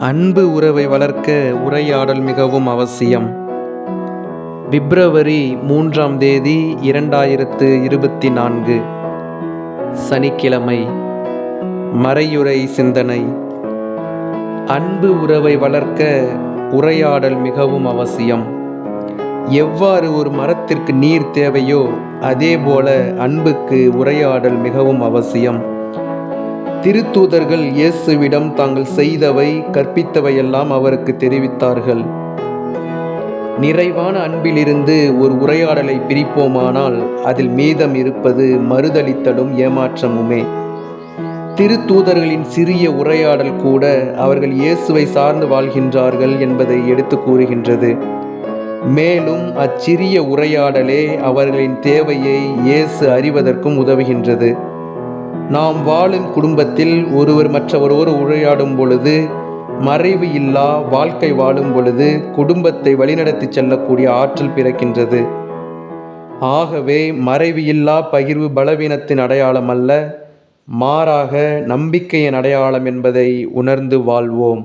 அன்பு உறவை வளர்க்க உரையாடல் மிகவும் அவசியம். பிப்ரவரி மூன்றாம் தேதி இரண்டாயிரத்து இருபத்தி நான்கு. சனிக்கிழமை. மறையுறை சிந்தனை. அன்பு உறவை வளர்க்க உரையாடல் மிகவும் அவசியம். எவ்வாறு ஒரு மரத்திற்கு நீர் தேவையோ அதேபோல அன்புக்கு உரையாடல் மிகவும் அவசியம். திருத்தூதர்கள் இயேசுவிடம் தாங்கள் செய்தவை கற்பித்தவையெல்லாம் அவருக்கு தெரிவித்தார்கள். நிறைவான அன்பிலிருந்து ஒரு உரையாடலை பிரிப்போமானால் அதில் மீதம் இருப்பது மறுதளித்தலும் ஏமாற்றமுமே. திருத்தூதர்களின் சிறிய உரையாடல் கூட அவர்கள் இயேசுவை சார்ந்து வாழ்கின்றார்கள் என்பதை எடுத்து கூறுகின்றது. மேலும் அச்சிறிய உரையாடலே அவர்களின் தேவையை இயேசு அறிவதற்கும் உதவுகின்றது. நாம் வாழும் குடும்பத்தில் ஒருவர் மற்றவரோடு உரையாடும் பொழுது மறைவு இல்லா வாழ்க்கை வாழும் பொழுது குடும்பத்தை வழிநடத்தி செல்லக்கூடிய ஆற்றல் பிறக்கின்றது. ஆகவே மறைவு இல்லா பகிர்வு பலவீனத்தின் அடையாளம் அல்ல மாறாக நம்பிக்கையின் அடையாளம் என்பதை உணர்ந்து வாழ்வோம்.